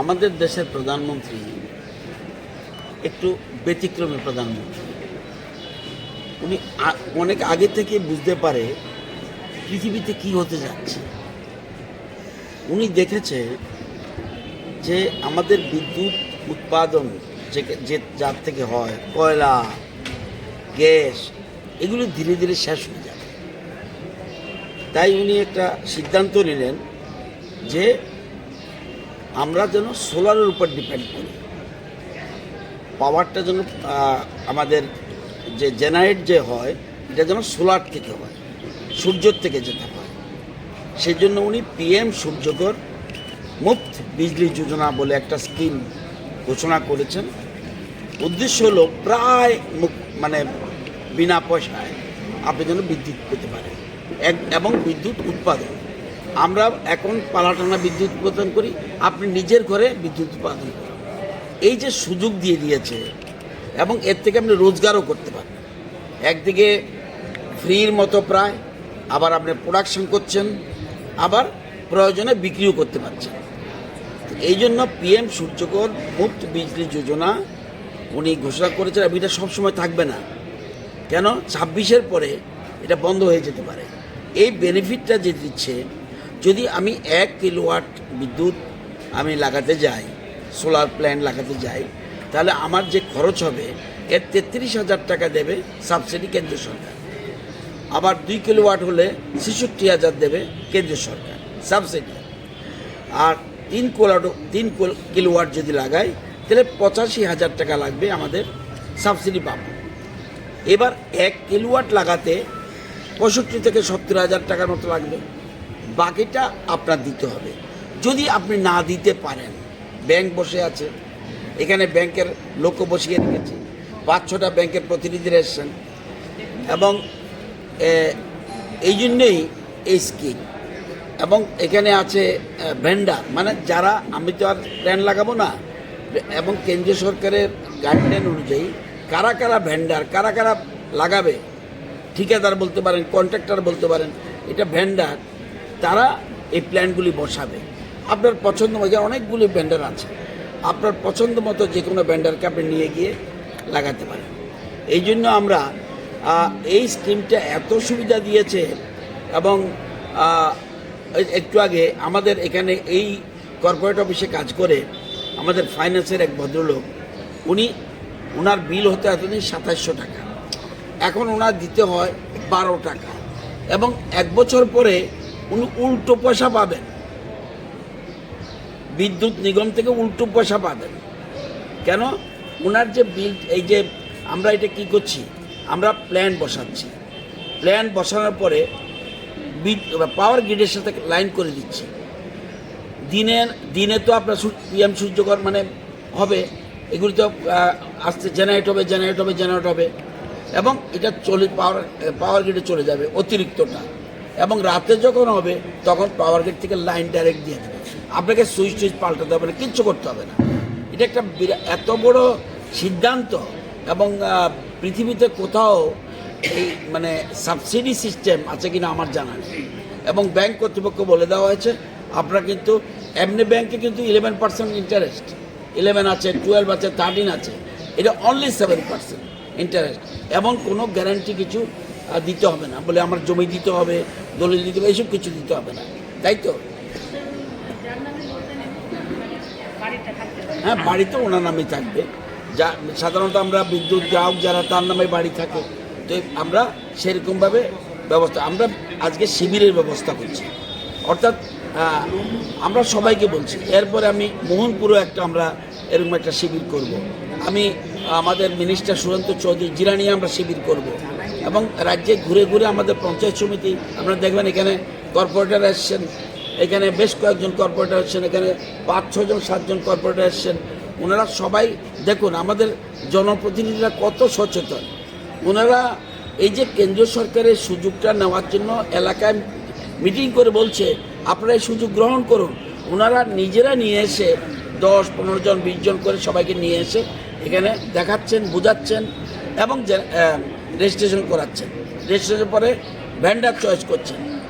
আমাদের দেশের প্রধানমন্ত্রী একটু ব্যতিক্রমী প্রধানমন্ত্রী। উনি অনেক আগে থেকে বুঝতে পারে পৃথিবীতে কি হতে যাচ্ছে। উনি দেখেছে যে আমাদের বিদ্যুৎ উৎপাদন যে যে যার থেকে হয়, কয়লা, গ্যাস, এগুলো ধীরে ধীরে শেষ হয়ে যাবে। তাই উনি একটা সিদ্ধান্ত নিলেন যে আমরা যেন সোলারের উপর ডিপেন্ড করি। পাওয়ারটা যেন আমাদের যে জেনারেট যে হয়, এটা যেন সোলার থেকে হয়, সূর্যর থেকে যেতে হয়। সেই জন্য উনি পিএম সূর্যকর মুফত বিজলি যোজনা বলে একটা স্কিম ঘোষণা করেছেন। উদ্দেশ্য হলো প্রায় মুক- মানে বিনা পয়সায় আপনি যেন বিদ্যুৎ পেতে পারেন। এবং বিদ্যুৎ উৎপাদন। আমরা এখন পালাটানা বিদ্যুৎ উৎপাদন করি, আপনি নিজের ঘরে বিদ্যুৎ উৎপাদন করেন। এই যে সুযোগ দিয়ে দিয়েছে, এবং এর থেকে আপনি রোজগারও করতে পারেন। একদিকে ফ্রির মতো প্রায়, আবার আপনি প্রোডাকশন করছেন, আবার প্রয়োজনে বিক্রিও করতে পারছেন। এই জন্য পিএম সূর্যকর মুক্ত বিজলি যোজনা উনি ঘোষণা করেছেন, এবং এটা সবসময় থাকবে না। কেন? ছাব্বিশের পরে এটা বন্ধ হয়ে যেতে পারে। এই বেনিফিটটা যে দিচ্ছে যদি আমি এক কিলোওয়াট বিদ্যুৎ আমি লাগাতে যাই সোলার প্ল্যান্ট লাগাতে যাই, তাহলে আমার যে খরচ হবে, এর তেত্রিশ হাজার টাকা দেবে সাবসিডি কেন্দ্র সরকার। আবার দুই কিলোওয়াট হলে ছেষট্টি হাজার দেবে কেন্দ্র সরকার সাবসিডি আর তিন কিলোয়াট তিন কিলো- কিলোওয়াট যদি লাগাই, তাহলে পঁচাশি হাজার টাকা লাগবে আমাদের সাবসিডি পাবো এবার এক কিলোওয়াট লাগাতে পঁয়ষট্টি থেকে সত্তর হাজার টাকার মতো লাগবে। বাকিটা আপনার দিতে হবে। যদি আপনি না দিতে পারেন, ব্যাংক বসে আছে, এখানে ব্যাংকের লোকও বসিয়ে রেখেছি পাঁচ ছটা ব্যাংকের প্রতিনিধিরা এসছেন এবং এই জন্যেই এই স্কিম এবং এখানে আছে ভেন্ডার মানে যারা, আমি তো আর প্ল্যান লাগাবো না, এবং কেন্দ্রীয় সরকারের গাইডলাইন অনুযায়ী কারা কারা ভেন্ডার কারা কারা লাগাবে, ঠিকাদার বলতে পারেন কন্ট্রাক্টর বলতে পারেন, এটা ভেন্ডার তারা এই প্ল্যানগুলি বসাবে। আপনার পছন্দ মতো অনেকগুলি ব্যান্ডার আছে, আপনার পছন্দ মতো যে কোনো ব্যান্ডারকে আপনি নিয়ে গিয়ে লাগাতে পারেন। এই জন্য আমরা এই স্কিমটা এত সুবিধা দিয়েছে এবং একটু আগে আমাদের এখানে এই কর্পোরেট অফিসে কাজ করে আমাদের ফাইন্যান্সের এক ভদ্রলোক, উনি ওনার বিল হতো এতদিন সাতাশশো টাকা। এখন ওনার দিতে হয় বারো টাকা। এবং এক বছর পরে উনি উল্টো পয়সা পাবেন। বিদ্যুৎ নিগম থেকে উল্টো পয়সা পাবেন। কেন? ওনার যে বিল এই যে আমরা এটা কি করছি? আমরা প্ল্যান বসাচ্ছি। প্ল্যান বসানোর পরে পাওয়ার গ্রিডের সাথে লাইন করে দিচ্ছি। দিনে দিনে তো আপনার পিএম সূর্যকর মানে হবে, এগুলি তো আস্তে জেনারেট হবে জেনারেট হবে জেনারেট হবে। এবং এটা চলে পাওয়ার পাওয়ার গ্রিডে চলে যাবে অতিরিক্তটা। এবং রাতে যখন হবে, তখন পাওয়ার গ্রিড থেকে লাইন ডাইরেক্ট দিয়ে দেবে। আপনাকে সুইচ টুইচ পাল্টাতে হবে না, কিচ্ছু করতে হবে না। এটা একটা এত বড় সিদ্ধান্ত এবং পৃথিবীতে কোথাও এই মানে সাবসিডি সিস্টেম আছে কিনা আমার জানা নেই। এবং ব্যাংক কর্তৃপক্ষ বলে দেওয়া হয়েছে, আপনারা কিন্তু এমনি ব্যাংকে কিন্তু ইলেভেন পার্সেন্ট ইন্টারেস্ট ইলেভেন আছে টুয়েলভ আছে থার্টিন আছে। এটা অনলি সেভেন পার্সেন্ট ইন্টারেস্ট এমন কোনো গ্যারান্টি কিছু দিতে হবে না। বলে আমার জমি দিতে হবে দলিল দিতে হবে এইসব কিছু দিতে হবে না। তাই তো? হ্যাঁ বাড়ি তো ওনার নামেই থাকবে। যা, সাধারণত আমরা বিদ্যুৎ গ্রাহক যারা, তার নামে বাড়ি থাকে। তো আমরা সেরকমভাবে ব্যবস্থা, আমরা আজকে শিবিরের ব্যবস্থা করছি। অর্থাৎ আমরা সবাইকে বলছি, এরপরে আমি মোহনপুরও একটা আমরা এরকম একটা শিবির করব। আমি, আমাদের মিনিস্টার সুরন্ত চৌধুরী জিরানি আমরা শিবির করব। এবং রাজ্যে ঘুরে ঘুরে আমাদের পঞ্চায়েত সমিতি, আপনারা দেখবেন এখানে কর্পোরেটর এসছেন এখানে বেশ কয়েকজন কর্পোরেটর এসছেন এখানে পাঁচ ছজন সাতজন কর্পোরেটর এসছেন ওনারা সবাই, দেখুন, আমাদের জনপ্রতিনিধিরা কত সচেতন। ওনারা এই যে কেন্দ্রীয় সরকারের সুযোগটা নেওয়ার জন্য এলাকায় মিটিং করে বলছে, আপনারা এই সুযোগ গ্রহণ করুন। ওনারা নিজেরা নিয়ে এসে দশ, পনেরো জন, বিশ জন করে সবাইকে নিয়ে এসে এখানে দেখাচ্ছেন, বোঝাচ্ছেন এবং রেজিস্ট্রেশন করাচ্ছেন। রেজিস্ট্রেশন পরে ভ্যান্ডার চয়েস করছেন।